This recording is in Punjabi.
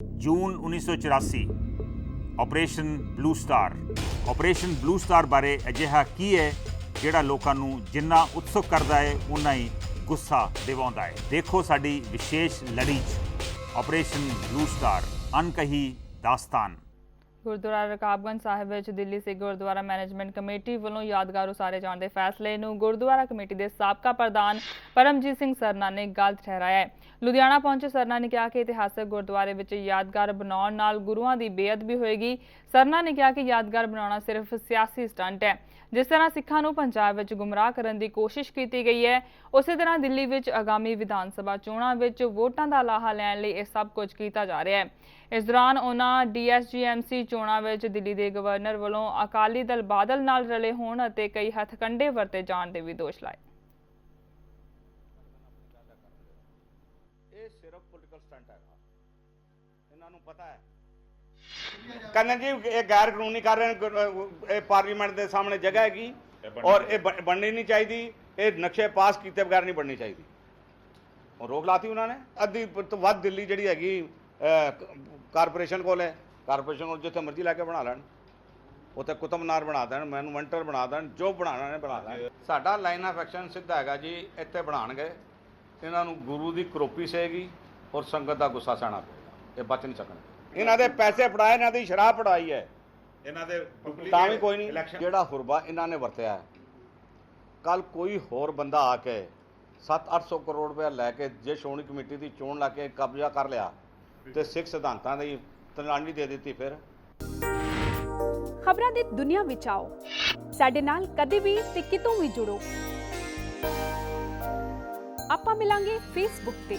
June 1984 operation blue star operation blue star ਬਾਰੇ ਅਜਿਹਾ ਕੀ ਹੈ, ਜਿਹੜਾ ਲੋਕਾਂ ਨੂੰ ਜਿੰਨਾ ਉਤਸੁਕ ਕਰਦਾ ਹੈ ਉਨਾ ਹੀ ਗੁੱਸਾ ਦਿਵਾਉਂਦਾ ਹੈ। ਦੇਖੋ ਸਾਡੀ ਵਿਸ਼ੇਸ਼ ਲੜੀ 'ਚ ਆਪਰੇਸ਼ਨ ਬਲੂ ਸਟਾਰ ਅਨਕਹੀ ਦਾਸਤਾਨ। ਗੁਰਦੁਆਰਾ ਰਕਾਬਗੰਜ ਸਾਹਿਬ ਵਿੱਚ ਦਿੱਲੀ ਸਿੱਖ ਗੁਰਦੁਆਰਾ ਮੈਨੇਜਮੈਂਟ ਕਮੇਟੀ ਵੱਲੋਂ ਯਾਦਗਾਰ ਉਸਾਰੇ ਜਾਣ ਦੇ ਫੈਸਲੇ ਨੂੰ ਗੁਰਦੁਆਰਾ ਕਮੇਟੀ ਦੇ ਸਾਬਕਾ ਪ੍ਰਧਾਨ ਪਰਮਜੀਤ ਸਿੰਘ ਸਰਨਾ ਨੇ ਗਲਤ ਠਹਿਰਾਇਆ ਹੈ। ਲੁਧਿਆਣਾ ਪਹੁੰਚੇ ਸਰਨਾ ਨੇ ਕਿਹਾ ਕਿ ਇਤਿਹਾਸਕ ਗੁਰਦੁਆਰੇ ਵਿੱਚ ਯਾਦਗਾਰ ਬਣਾਉਣ ਨਾਲ ਗੁਰੂਆਂ ਦੀ ਬੇਅਦਬੀ ਹੋਏਗੀ। ਸਰਨਾ ਨੇ ਕਿਹਾ ਕਿ ਯਾਦਗਾਰ ਬਣਾਉਣਾ ਸਿਰਫ ਸਿਆਸੀ ਸਟੰਟ ਹੈ। ਜਿਸ ਤਰ੍ਹਾਂ ਸਿੱਖਾਂ ਨੂੰ ਪੰਜਾਬ ਵਿੱਚ ਗੁੰਮਰਾਹ ਕਰਨ ਦੀ ਕੋਸ਼ਿਸ਼ ਕੀਤੀ ਗਈ ਹੈ, ਉਸੇ ਤਰ੍ਹਾਂ ਦਿੱਲੀ ਵਿੱਚ ਆਗਾਮੀ ਵਿਧਾਨ ਸਭਾ ਚੋਣਾਂ ਵਿੱਚ ਵੋਟਾਂ ਦਾ ਲਾਹਾ ਲੈਣ ਲਈ ਇਹ ਸਭ ਕੁਝ ਕੀਤਾ ਜਾ ਰਿਹਾ ਹੈ। ਇਸ ਦੌਰਾਨ ਉਹਨਾਂ ਡੀਐਸਜੀਐਮਸੀ ਚੋਣਾਂ ਵਿੱਚ ਦਿੱਲੀ ਦੇ ਗਵਰਨਰ ਵੱਲੋਂ ਅਕਾਲੀ ਦਲ ਬਾਦਲ ਨਾਲ ਰਲੇ ਹੋਣ ਅਤੇ ਕਈ ਹੱਥਕੰਡੇ ਵਰਤੇ ਜਾਣ ਦੇ ਵੀ ਦੋਸ਼ ਲਾਏ। ਇਹ ਸਿਰਫ ਪੋਲੀਟੀਕਲ ਸਟੰਟ ਹੈਗਾ। ਇਹਨਾਂ ਨੂੰ ਪਤਾ ਹੈ ਕਹਿੰਦੇ ਜੀ ਇਹ ਗੈਰ ਕਾਨੂੰਨੀ ਕਰ ਰਹੇ ਨੇ ਇਹ ਪਾਰਲੀਮੈਂਟ ਦੇ ਸਾਹਮਣੇ ਜਗ੍ਹਾ ਹੈਗੀ ਔਰ ਇਹ ਬਣ- ਬਣਨੀ ਨਹੀਂ ਚਾਹੀਦੀ। ਇਹ ਨਕਸ਼ੇ ਪਾਸ ਕੀਤੇ ਬਗੈਰ ਨਹੀਂ ਬਣਨੀ ਚਾਹੀਦੀ। ਉਹ ਰੋਕ ਲਾਤੀ ਉਹਨਾਂ ਨੇ। ਅੱਧੀ ਤੋਂ ਵੱਧ ਦਿੱਲੀ ਜਿਹੜੀ ਹੈਗੀ ਕਾਰਪੋਰੇਸ਼ਨ ਕੋਲ ਹੈ। ਕਾਰਪੋਰੇਸ਼ਨ ਕੋਲ ਜਿੱਥੇ ਮਰਜ਼ੀ ਲੈ ਕੇ ਬਣਾ ਲੈਣ। ਉੱਥੇ ਕੁਤਬਨਾਰ ਬਣਾ ਦੇਣ ਮੈਨੂਮੈਂਟਰ ਬਣਾ ਦੇਣ ਜੋ ਬਣਾਉਣਾ ਨੇ ਬਣਾ ਦੇਣ। ਸਾਡਾ ਲਾਈਨ ਆਫ ਐਕਸ਼ਨ ਸਿੱਧਾ ਹੈਗਾ ਜੀ ਇੱਥੇ ਬਣਾਉਣਗੇ। ਇਹਨਾਂ ਨੂੰ ਗੁਰੂ ਦੀ ਕਰੋਪੀ ਸਹੇਗੀ ਔਰ ਸੰਗਤ ਦਾ ਗੁੱਸਾ ਸਹਿਣਾ ਪਏਗਾ ਇਹ ਬਚ ਨਹੀਂ ਸਕਣਗੇ। ਇਹਨਾਂ ਦੇ ਪੈਸੇ ਫੜਾਏ ਇਹਨਾਂ ਦੀ ਸ਼ਰਾਬ ਫੜਾਈ ਹੈ। ਇਹਨਾਂ ਦੇ ਤਾਂ ਵੀ ਕੋਈ ਨਹੀਂ ਜਿਹੜਾ ਹੁਰਬਾ ਇਹਨਾਂ ਨੇ ਵਰਤਿਆ ਹੈ। ਕੱਲ ਕੋਈ ਹੋਰ ਬੰਦਾ ਆ ਕੇ 7-800 ਕਰੋੜ ਰੁਪਏ ਲੈ ਕੇ ਜੇ ਸ਼੍ਰੋਮਣੀ ਕਮੇਟੀ ਦੀ ਚੋਣ ਲਾ ਕੇ ਕਬਜ਼ਾ ਕਰ ਲਿਆ ਤੇ ਸਿੱਖ ਸਿਧਾਂਤਾਂ ਦੀ ਤਲਾਣੀ ਦੇ ਦਿੱਤੀ ਫਿਰ। ਖਬਰਾਂ ਦੀ ਦੁਨੀਆ ਵਿੱਚ ਆਓ। ਸਾਡੇ ਨਾਲ ਕਦੇ ਵੀ ਤੇ ਕਿਤੋਂ ਵੀ ਜੁੜੋ। ਆਪਾਂ ਮਿਲਾਂਗੇ ਫੇਸਬੁੱਕ ਤੇ।